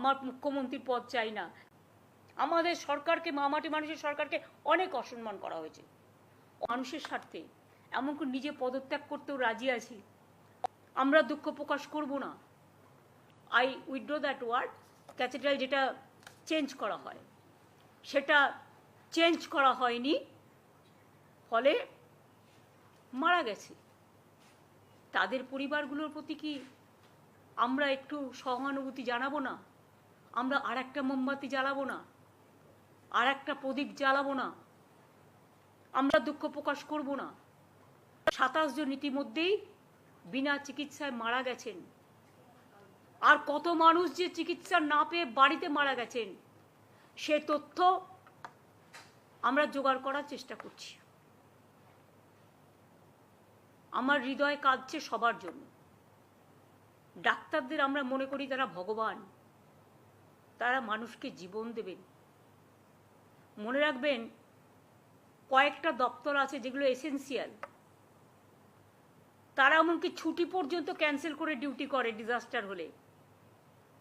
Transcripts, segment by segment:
আমার মুখ্যমন্ত্রীর পদ চাই না। আমাদের সরকারকে, মামাটি মানুষের সরকারকে অনেক অসম্মান করা হয়েছে। মানুষের স্বার্থে এমনকি নিজে পদত্যাগ করতেও রাজি আছি। আমরা দুঃখ প্রকাশ করব না। I withdraw that word cathedral যেটা চেঞ্জ করা হয়। সেটা চেঞ্জ করা হয়নি, ফলে মারা গেছে। তাদের পরিবারগুলোর প্রতি কি আমরা একটু সহানুভূতি জানাব না? আমরা আর একটা মোমবাতি জ্বালাবো না আর একটা প্রদীপ জ্বালাবো না, আমরা দুঃখ প্রকাশ করব না। সাতাশ জন ইতিমধ্যেই বিনা চিকিৎসায় মারা গেছেন। আর কত মানুষ যে চিকিৎসা না পেয়ে বাড়িতে মারা গেছেন, সে তথ্য আমরা জোগাড় করার চেষ্টা করছি। আমার হৃদয় কাঁদছে সবার জন্য। ডাক্তারদের আমরা মনে করি তারা ভগবান। তারা মানুষকে জীবন দেবেন মনে রাখবেন, কয়েকটা দপ্তর আছে যেগুলো এসেন্সিয়াল তারা এমনকি ছুটি পর্যন্ত ক্যান্সেল করে ডিউটি করে ডিজাস্টার হলে।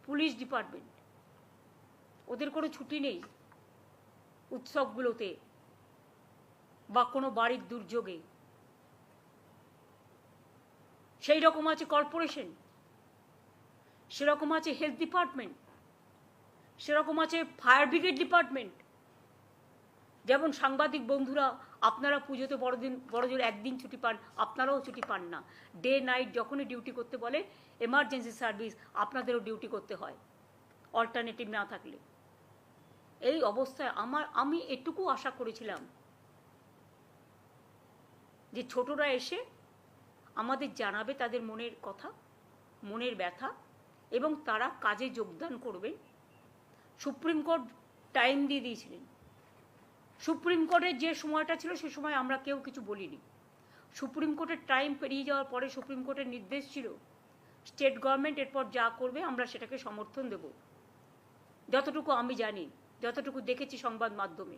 পুলিশ ডিপার্টমেন্ট ওদের কোনো ছুটি নেই উৎসবগুলোতে বা কোনো বাড়ির দুর্যোগে। সেই রকম আছে কর্পোরেশন সেরকম আছে হেলথ ডিপার্টমেন্ট সেরকম আছে ফায়ার ব্রিগেড ডিপার্টমেন্ট। যেমন সাংবাদিক বন্ধুরা, আপনারা পুজোতে বড়দিন, বড়জোর একদিন ছুটি পান, আপনারাও ছুটি পান না। ডে নাইট যখনই ডিউটি করতে বলে এমার্জেন্সি সার্ভিস আপনাদেরও ডিউটি করতে হয় অল্টারনেটিভ না থাকলে। এই অবস্থায় আমার, আমি এটুকু আশা করেছিলাম যে ছোটরা এসে আমাদের জানাবে তাদের মনের কথা, মনের ব্যথা, এবং তারা কাজে যোগদান করবে সুপ্রিম কোর্ট টাইম দিয়ে দিয়েছিলেন। সুপ্রিম কোর্টের যে সময়টা ছিল সে সময় আমরা কেউ কিছু বলিনি। সুপ্রিম কোর্টের টাইম পেরিয়ে যাওয়ার পরে সুপ্রিম কোর্টের নির্দেশ ছিল, স্টেট গভর্নমেন্ট এরপর যা করবে আমরা সেটাকে সমর্থন দেব। যতটুকু আমি জানি, যতটুকু দেখেছি সংবাদ মাধ্যমে।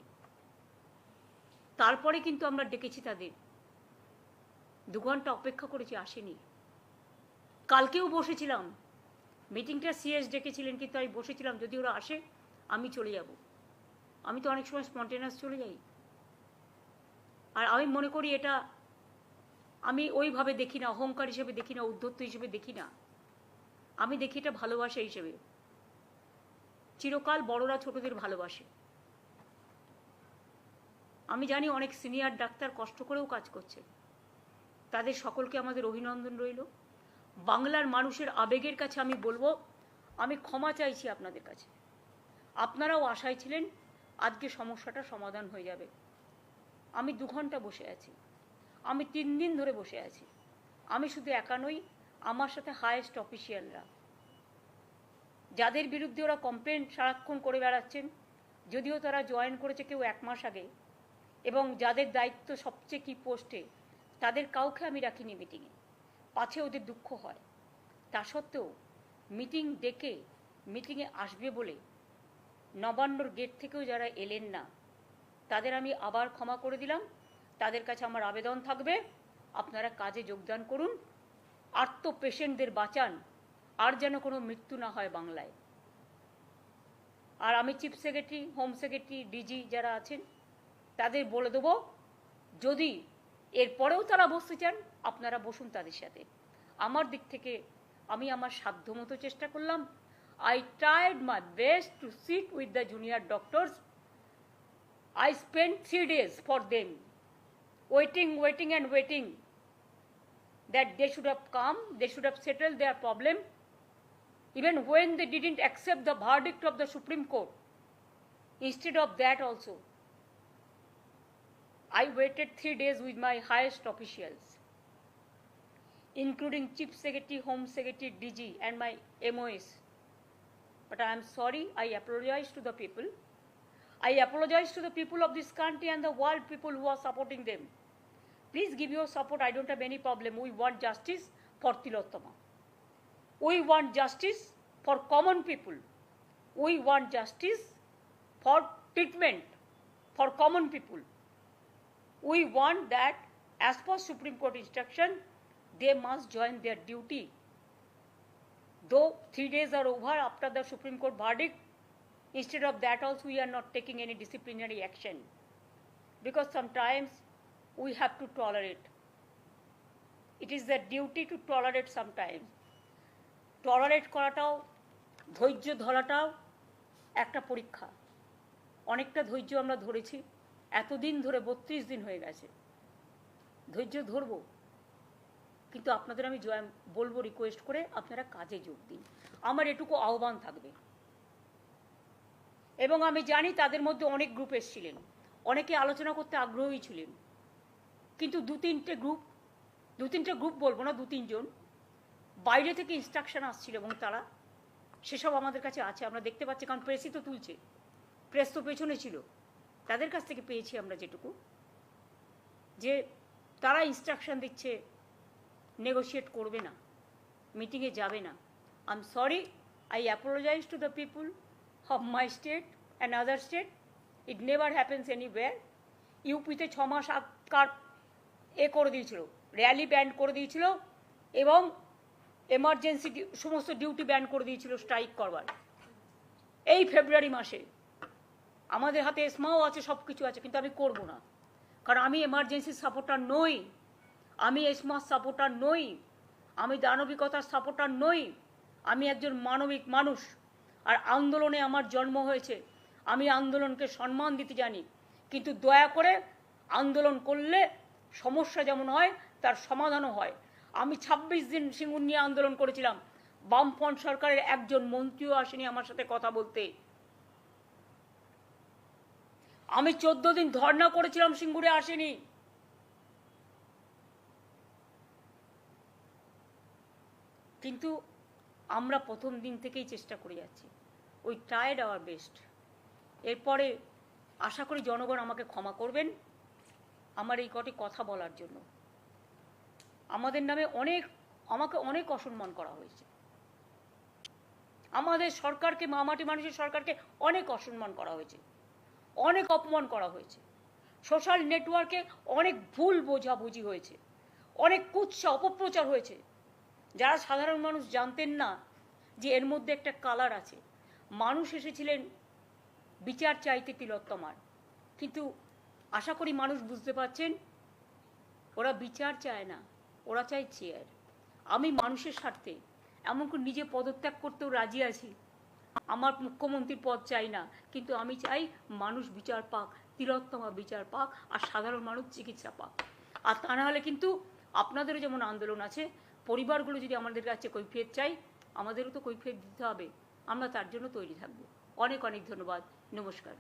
তারপরে কিন্তু আমরা ডেকেছি তাদের। দু ঘণ্টা অপেক্ষা করেছি, আসেনি। কালকেও বসেছিলাম। মিটিংটা সিএস ডেকেছিলেন, কিন্তু আমি বসেছিলাম, যদি ওরা আসে আমি চলে যাব। আমি তো অনেক সময় স্পন্টেনাস চলে যাই। আর আমি মনে করি এটা আমি ওইভাবে দেখি না, অহংকার হিসেবে দেখি না, উদ্ধত্ত হিসেবে দেখি না। আমি দেখি এটা ভালোবাসা হিসেবে। চিরকাল বড়রা ছোটদের ভালোবাসে। আমি জানি অনেক সিনিয়র ডাক্তার কষ্ট করেও কাজ করছে। তাদের সকলকে আমাদের অভিনন্দন রইল। বাংলার মানুষের আবেগের কাছে আমি বলব, আমি ক্ষমা চাইছি আপনাদের কাছে। আপনারাও আশায় ছিলেন আজকে সমস্যাটা সমাধান হয়ে যাবে। আমি দু ঘণ্টা বসে আছি। আমি তিন দিন ধরে বসে আছি। আমি শুধু একা নই, আমার সাথে হায়েস্ট অফিসিয়ালরা যাদের বিরুদ্ধে ওরা কমপ্লেন সারাক্ষণ করে বেড়াচ্ছেন, যদিও তারা জয়েন করেছে কেউ এক মাস আগে, এবং যাদের দায়িত্ব সবচেয়ে কি পোস্টে তাদের কাউকে আমি রাখিনি মিটিংয়ে পাছে ওদের দুঃখ হয়। তা সত্ত্বেও মিটিং ডেকে মিটিংয়ে আসবে বলে নবান্নর গেট থেকেও যারা এলেন না, তাদের আমি আবার ক্ষমা করে দিলাম। তাদের কাছে আমার আবেদন থাকবে। আপনারা কাজে যোগদান করুন। আর্ত পেশেন্টদের বাঁচান। আর যেন কোনো মৃত্যু না হয় বাংলায়। আর আমি chief secretary, home secretary, DG যারা আছেন, তাদের বলে দেবো, যদি এরপরেও তারা বসতে চান, আপনারা বসুন তাদের সাথে। আমার দিক থেকে আমি আমার সাধ্যমতো চেষ্টা করলাম। I tried my best to sit with the junior doctors. I spent three days for them, waiting, waiting, and waiting that they should have come, they should have settled their problem. Even when they didn't accept the verdict of the Supreme Court, instead of that, also, I waited three days with my highest officials, including Chief Secretary, Home Secretary, DG, and my MOS. But I am sorry, I apologize to the people. I apologize to the people of this country and the world people who are supporting them. Please give your support. I don't have any problem. We want justice for Tilottama. We want justice for common people. We want justice for treatment for common people. We want that, as per Supreme Court instruction, they must join their duty though three days are over after the Supreme Court verdict, instead of that also we are not taking any disciplinary action. Because sometimes we have to tolerate. It is the duty to tolerate sometimes. Tolerate করাটাও ধৈর্য ধরাটাও একটা পরীক্ষা অনেকটা ধৈর্য আমরা ধরেছি এতদিন ধরে বত্রিশ দিন হয়ে গেছে ধৈর্য ধরবো কিন্তু আপনাদের আমি জয় বলব রিকোয়েস্ট করে আপনারা কাজে যোগ দিন। আমার এটুকু আহ্বান থাকবে। এবং আমি জানি তাদের মধ্যে অনেক গ্রুপ এসেছিলেন। অনেকে আলোচনা করতে আগ্রহী ছিলেন। কিন্তু দু তিনটে গ্রুপ দু তিনটে গ্রুপ বলব না, দু তিনজন। বাইরে থেকে ইনস্ট্রাকশন আসছিল এবং তারা সেসব আমাদের কাছে আছে, আমরা দেখতে পাচ্ছি, কারণ প্রেসই তো তুলছে। প্রেস তো পেছনে ছিল। তাদের কাছ থেকে পেয়েছি আমরা যেটুকু। যে তারা ইনস্ট্রাকশন দিচ্ছে নেগোশিয়েট করবে না মিটিংয়ে যাবে না। I sorry I apologise to the people of my state and other state it never happens anywhere ইউপিতে ছ মাস আগকার এ করে দিয়েছিল র্যালি ব্যান করে দিয়েছিল এবং এমার্জেন্সি সমস্ত ডিউটি ব্যান করে দিয়েছিল স্ট্রাইক করবার। এই ফেব্রুয়ারি মাসে আমাদের হাতে এসমাও আছে সব কিছু আছে, কিন্তু আমি করব না। কারণ আমি এমার্জেন্সি সাপোর্টার নই। আমি এসমার সাপোর্টার নই। আমি দানবিকতার সাপোর্টার নই। আমি একজন মানবিক মানুষ। আর আন্দোলনে আমার জন্ম হয়েছে। আমি আন্দোলনকে সম্মান দিতে জানি। কিন্তু দয়া করে আন্দোলন করলে সমস্যা যেমন হয়, তার সমাধানও হয়। আমি ছাব্বিশ দিন সিঙ্গুর নিয়ে আন্দোলন করেছিলাম। বামফ্রন্ট সরকারের একজন মন্ত্রীও আসেনি আমার সাথে কথা বলতে। আমি চোদ্দ দিন ধর্ণা করেছিলাম সিঙ্গুরে আসেনি। কিন্তু আমরা প্রথম দিন থেকেই চেষ্টা করে যাচ্ছি। ওই ট্রায়েড আওয়ার বেস্ট এরপরে আশা করি জনগণ আমাকে ক্ষমা করবেন আমার এই কটি কথা বলার জন্য। আমাদের নামে অনেক, আমাকে অনেক অসম্মান করা হয়েছে। আমাদের সরকারকে মামাটি মানুষের সরকারকে অনেক অসম্মান করা হয়েছে। অনেক অপমান করা হয়েছে। সোশ্যাল নেটওয়ার্কে অনেক ভুল বোঝাবুঝি হয়েছে। অনেক কুৎসা, অপপ্রচার হয়েছে। যারা সাধারণ মানুষ জানতেন না যে এর মধ্যে একটা কালার আছে। মানুষ এসেছিলেন বিচার চাইতে তিলোত্তমার। কিন্তু আশা করি মানুষ বুঝতে পারছেন, ওরা বিচার চায় না, ওরা চায় চেয়ার আমি মানুষের স্বার্থে এমনকি নিজে পদত্যাগ করতেও রাজি আছি। আমার মুখ্যমন্ত্রীর পদ চাই না, কিন্তু আমি চাই মানুষ বিচার পাক, তিলোত্তমা বিচার পাক, আর সাধারণ মানুষ চিকিৎসা পাক। আর তা না হলে কিন্তু আপনাদেরও যেমন আন্দোলন আছে পরিবারগুলো যদি আমাদের কাছে কৈফিয়ত চাই, আমাদেরও তো কৈফিয়ত দিতে হবে। আমরা তার জন্য তৈরি থাকব। অনেক অনেক ধন্যবাদ। নমস্কার।